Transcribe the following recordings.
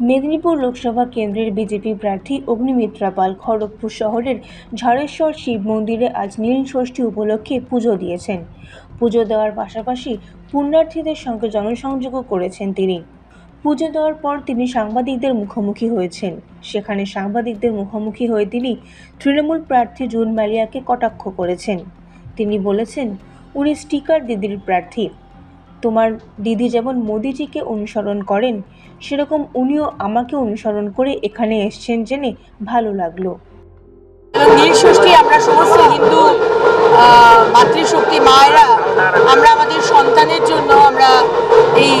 মেদিনীপুর লোকসভা কেন্দ্রের বিজেপি প্রার্থী অগ্নিমিত্রা পাল খড়গপুর শহরের ঝাড়েশ্বর শিব মন্দিরে আজ নীল ষষ্ঠী উপলক্ষে পুজো দিয়েছেন। পুজো দেওয়ার পাশাপাশি পুণ্যার্থীদের সঙ্গে জনসংযোগও করেছেন তিনি। পুজো দেওয়ার পর তিনি সাংবাদিকদের মুখোমুখি হয়েছেন। সেখানে সাংবাদিকদের মুখোমুখি হয়ে তিনি তৃণমূল প্রার্থী জুন মালিয়াকে কটাক্ষ করেছেন। তিনি বলেছেন, উনি স্টিকার দিদির প্রার্থী। তোমার দিদি যেমন মোদিজিকে অনুসরণ করেন, সেরকম উনিও আমাকে অনুসরণ করে এখানে এসছেন জেনে ভালো লাগল। নীল আমরা সমস্ত হিন্দু মাতৃশক্তি মায়েরা, আমরা আমাদের সন্তানের জন্য আমরা এই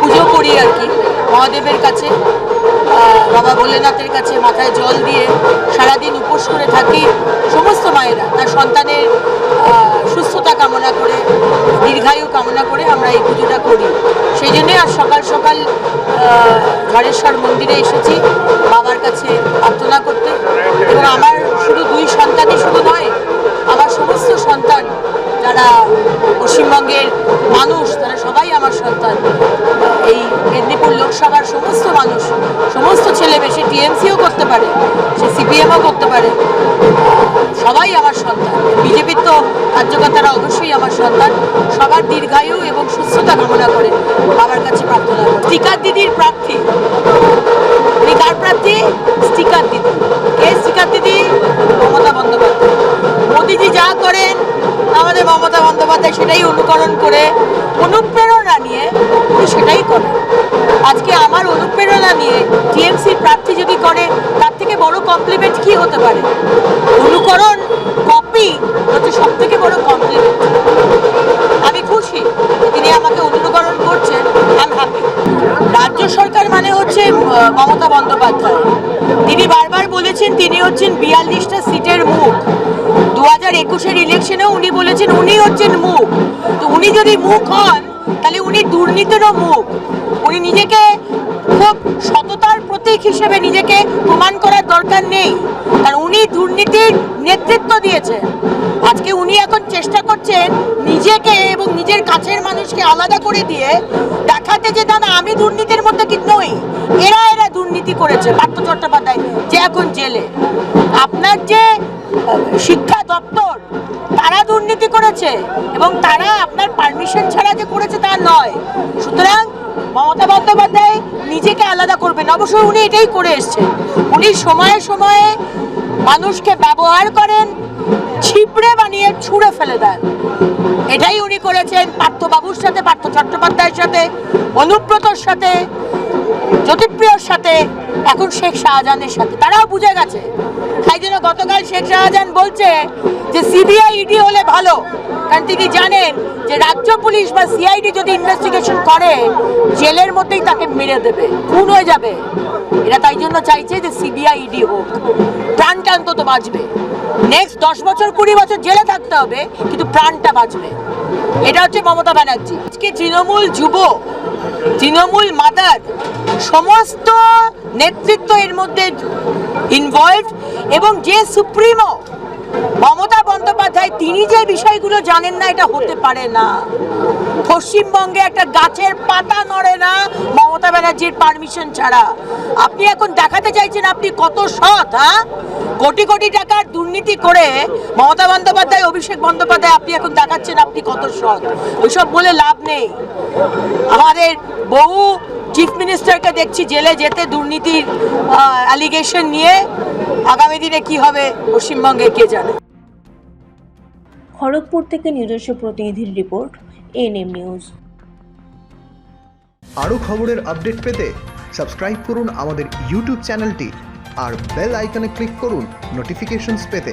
পুজো করি আর কি, মহাদেবের কাছে বাবা ভোলেনাথের কাছে মাথায় জল দিয়ে সারাদিন উপোস করে থাকি, সমস্ত মায়েরা, তার সন্তানের দীর্ঘায়ু করে আমরা এই পুজোটা করি। সেই জন্যে আজ সকাল সকাল ঝড়েশ্বর মন্দিরে এসেছি বাবার কাছে প্রার্থনা করতে। এবং আমার শুধু দুই সন্তানই শুধু নয়, আমার সমস্ত সন্তান, যারা পশ্চিমবঙ্গের মানুষ, তারা সবাই আমার সন্তান। এই মেদিনীপুর লোকসভার সমস্ত মানুষ, সমস্ত ছেলে মেয়ে সে টিএমসিও করতে পারে, সে সিপিএমও করতে পারে। সবাই আমার সন্তান। বিজেপির তো কার্যকর্তারা অবশ্যই আমার সন্তান। সবার দীর্ঘায়ু এবং সুস্থতা কামনা করে বাবার কাছে প্রার্থনা করি। স্টিকার দিদির প্রার্থী। উনি কার প্রার্থী, স্টিকার দিদি। কে স্টিকার দিদি? মমতা বন্দ্যোপাধ্যায়। মোদিজি যা করেন, আমাদের মমতা বন্দ্যোপাধ্যায় সেটাই অনুকরণ করে, অনুপ্রেরণা নিয়ে উনি সেটাই করেন। আজকে আমার অনুপ্রেরণা নিয়ে টিএমসির প্রার্থী যদি করে, তার থেকে বড় কমপ্লিমেন্ট কি হতে পারে? তিনি বারবার বলেছেন, তিনি হচ্ছেন বিয়াল্লিশটা সিটের মুখ। দু হাজার একুশের ইলেকশনেও উনি বলেছেন, উনি হচ্ছেন মুখ। তো উনি যদি মুখ হন, তাহলে উনি দুর্নীতিরও মুখ। উনি নিজেকে খুব সততার প্রতীক হিসেবে নিজেকে প্রমাণ করার দরকার নেই। কারণ উনি দুর্নীতির নেতৃত্ব দিয়েছেন। আজকে উনি এখন চেষ্টা করছেন নিজেকে এবং নিজের কাছের মানুষকে আলাদা করে দিয়ে দেখাতে যে দাদা আমি দুর্নীতির মধ্যে কি নই। এরা এরা দুর্নীতি করেছে, পার্থ চট্টোপাধ্যায়। যে এখন জেলে, আপনার যে শিক্ষা দপ্তর, তারা দুর্নীতি করেছে এবং তারা আপনার পারমিশন ছাড়া যে করেছে তা নয়। সুতরাং মমতা বন্দ্যোপাধ্যায় নিজেকে আলাদা করবেন। অবশ্যই উনি এটাই করে এসছেন। উনি সময়ে সময়ে মানুষকে ব্যবহার করেন, ছিপড়ে বানিয়ে ছুঁড়ে ফেলে দেন এটাই উনি করেছেন পার্থবাবুর সাথে, পার্থ চট্টোপাধ্যায়ের সাথে, অনুব্রতর সাথে, জ্যোতিপ্রিয়র সাথে, এখন শেখ শাহজাহানের সাথে। তারাও বুঝে গেছে। তাই জন্য গতকাল শেখ শাহজাহান বলছে যে, সিবিআই ইডি হলে ভালো। কারণ তিনি জানেন যে রাজ্য পুলিশ বা সিআইডি যদি ইনভেস্টিগেশন করে, জেলের মধ্যেই তাকে মেরে দেবে, খুন হয়ে যাবে। এরা তাই জন্য চাইছে যে সিবিআই ইডি হোক। প্রাণটা অন্তত বাঁচবে। নেক্সট দশ বছর, কুড়ি বছর জেলে থাকতে হবে, কিন্তু প্রাণটা বাঁচবে। এটা হচ্ছে মমতা ব্যানার্জি। আজকে তৃণমূল যুব, তৃণমূল মাদার, সমস্ত নেতৃত্ব এর মধ্যে ইনভলভ এবং যে সুপ্রিমো মমতা বন্দ্যোপাধ্যায়, তিনি যে বিষয়গুলো জানেন না, এটা হতে পারে না। পশ্চিমবঙ্গে একটা গাছের পাতা নড়ে না মমতা ব্যানার্জির পারমিশন ছাড়া। আপনি এখন দেখাতে চাইছেন আপনি কত সৎ হ্যাঁ? কোটি কোটি টাকার দুর্নীতি করে মমতা বন্দ্যোপাধ্যায়, অভিষেক বন্দ্যোপাধ্যায় আপনি এখন দেখাচ্ছেন আপনি কত সৎ। ওইসব বলে লাভ নেই। আমাদের বহু চিফ মিনিস্টারকে দেখছি জেলে যেতে দুর্নীতির অ্যালিগেশন নিয়ে আগামী দিনে কি হবে পশ্চিমবঙ্গে কে জানে। খড়গপুর থেকে নিজস্ব প্রতিনিধির রিপোর্ট এনএম নিউজ আরও খবরের আপডেট পেতে সাবস্ক্রাইব করুন আমাদের ইউটিউব চ্যানেলটি আর বেল আইকনে ক্লিক করুন নোটিফিকেশনস পেতে।